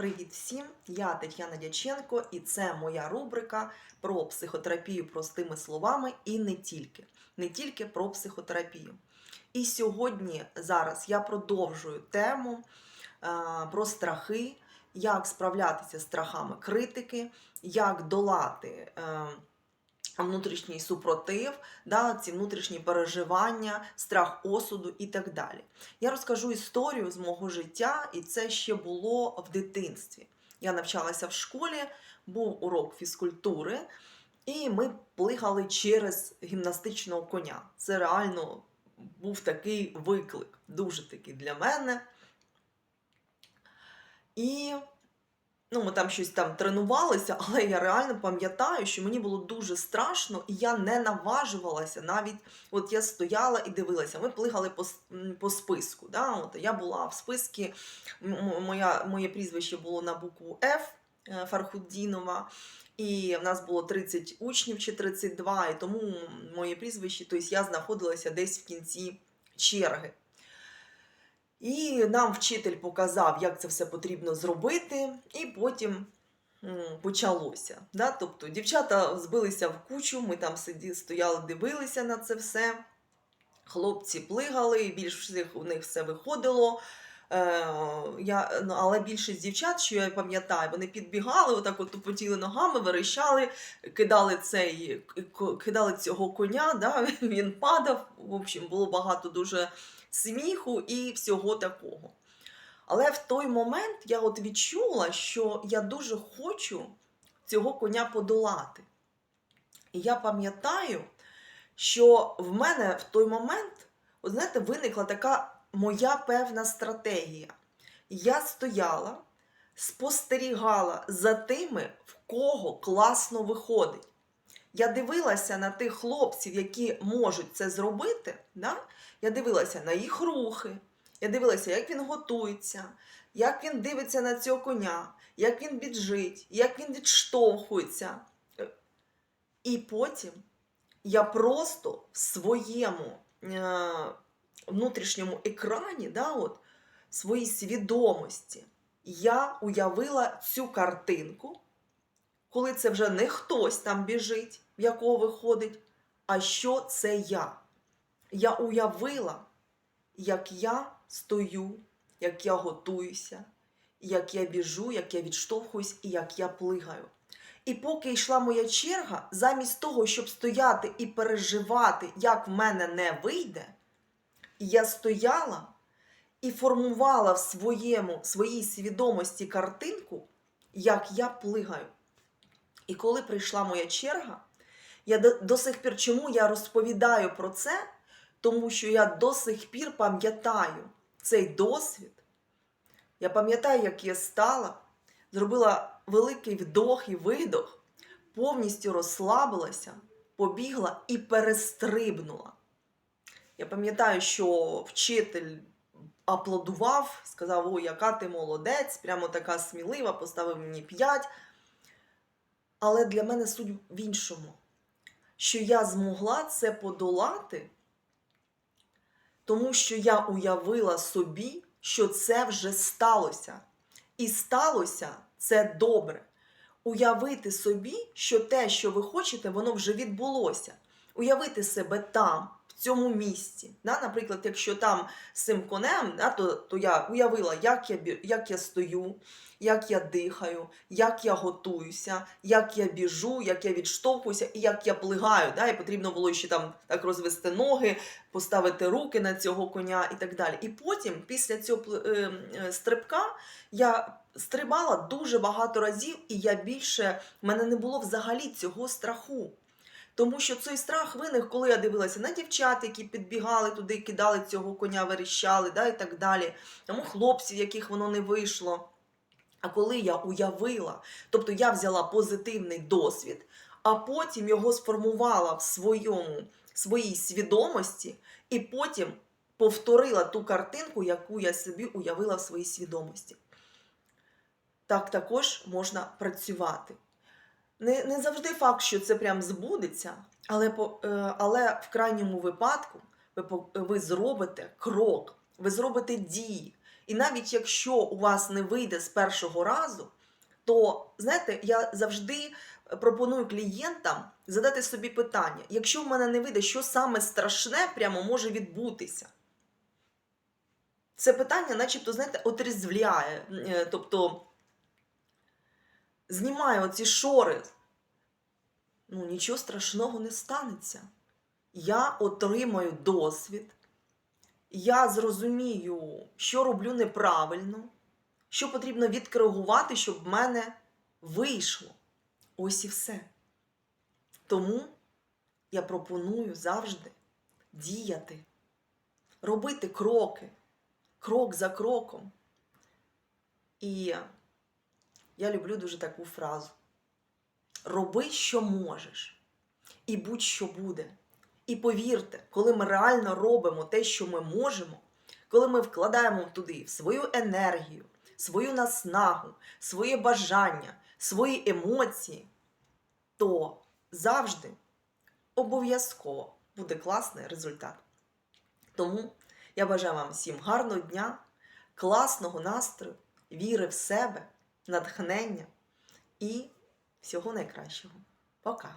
Привіт всім! Я Тетяна Дяченко, і це моя рубрика про психотерапію простими словами і не тільки. Не тільки про психотерапію. І сьогодні зараз я продовжую тему е, про страхи, як справлятися з страхами критики, як долати. Внутрішній супротив, да, ці внутрішні переживання, страх осуду і так далі. Я розкажу історію з мого життя, і це ще було в дитинстві. Я навчалася в школі, був урок фізкультури, і ми плигали через гімнастичного коня. Це реально був такий виклик, дуже такий для мене. І ну, ми там щось там тренувалися, але я реально пам'ятаю, що мені було дуже страшно, і я не наважувалася. Навіть от я стояла і дивилася. Ми плигали по, по списку. Да? От я була в списку, моя, моє прізвище було на букву Ф е, Фархуддінова. І в нас було 30 учнів чи 32, і тому моє прізвище, тобто я знаходилася десь в кінці черги. І нам вчитель показав, як це все потрібно зробити, і потім почалося. Да? Тобто дівчата збилися в кучу, ми там сиді, стояли, дивилися на це все. Хлопці плигали, і більш всіх у них все виходило. Е, я, ну, але більшість дівчат, що я пам'ятаю, вони підбігали, отак от тупотіли ногами, верещали, кидали цей, кидали цього коня, да? він падав. В общем, було багато дуже сміху і всього такого. Але в той момент я от відчула, що я дуже хочу цього коня подолати. І я пам'ятаю, що в мене в той момент, от знаєте, виникла така моя певна стратегія. Я стояла, спостерігала за тими, в кого класно виходить. Я дивилася на тих хлопців, які можуть це зробити. Да? Я дивилася на їх рухи, я дивилася, як він готується, як він дивиться на цього коня, як він біжить, як він відштовхується. І потім я просто в своєму е, внутрішньому екрані, да, от, своїй свідомості, я уявила цю картинку, коли це вже не хтось там біжить, в якого виходить, а що це я. Я уявила, як я стою, як я готуюся, як я біжу, як я відштовхуюсь і як я плигаю. І поки йшла моя черга, замість того, щоб стояти і переживати, як в мене не вийде, я стояла і формувала в своєму, своїй свідомості картинку, як я плигаю. І коли прийшла моя черга, я до, до сих пір, чому я розповідаю про це? Тому що я до сих пір пам'ятаю цей досвід. Я пам'ятаю, як я стала, зробила великий вдох і видох, повністю розслабилася, побігла і перестрибнула. Я пам'ятаю, що вчитель аплодував, сказав: Ой, яка ти молодець, прямо така смілива, поставив мені 5. Але для мене суть в іншому, що я змогла це подолати, тому що я уявила собі, що це вже сталося. І сталося це добре. Уявити собі, що те, що ви хочете, воно вже відбулося. Уявити себе там, цьому місці. Да? Наприклад, якщо там з цим конем, да, то, то я уявила, як я, як я стою, як я дихаю, як я готуюся, як я біжу, як я відштовхуюся і як я плигаю. Да? І потрібно було ще там так розвести ноги, поставити руки на цього коня і так далі. І потім, після цього е, е, стрибка, я стрибала дуже багато разів, і я більше в мене не було взагалі цього страху. Тому що цей страх виник, коли я дивилася на дівчат, які підбігали туди, кидали цього коня, верещали, да, і так далі. Тому хлопців, яких воно не вийшло. А коли я уявила, тобто я взяла позитивний досвід, а потім його сформувала в своєму, своїй свідомості, і потім повторила ту картинку, яку я собі уявила в своїй свідомості. Так також можна працювати. Не, не завжди факт, що це прям збудеться, але, по, е, але в крайньому випадку ви, ви зробите крок, ви зробите дії, І навіть якщо у вас не вийде з першого разу, то знаєте, я завжди пропоную клієнтам задати собі питання: якщо в мене не вийде, що саме страшне прямо може відбутися? Це питання, начебто, знаєте, отрізвляє, е, тобто знімає оці шори. Ну, нічого страшного не станеться. Я отримаю досвід, я зрозумію, що роблю неправильно, що потрібно відкоригувати, щоб в мене вийшло. Ось і все. Тому я пропоную завжди діяти, робити кроки, крок за кроком. І я люблю дуже таку фразу: роби, що можеш, і будь-що буде. І повірте, коли ми реально робимо те, що ми можемо, коли ми вкладаємо туди свою енергію, свою наснагу, своє бажання, свої емоції, то завжди обов'язково буде класний результат. Тому я бажаю вам всім гарного дня, класного настрою, віри в себе, натхнення і всього найкращого. Пока!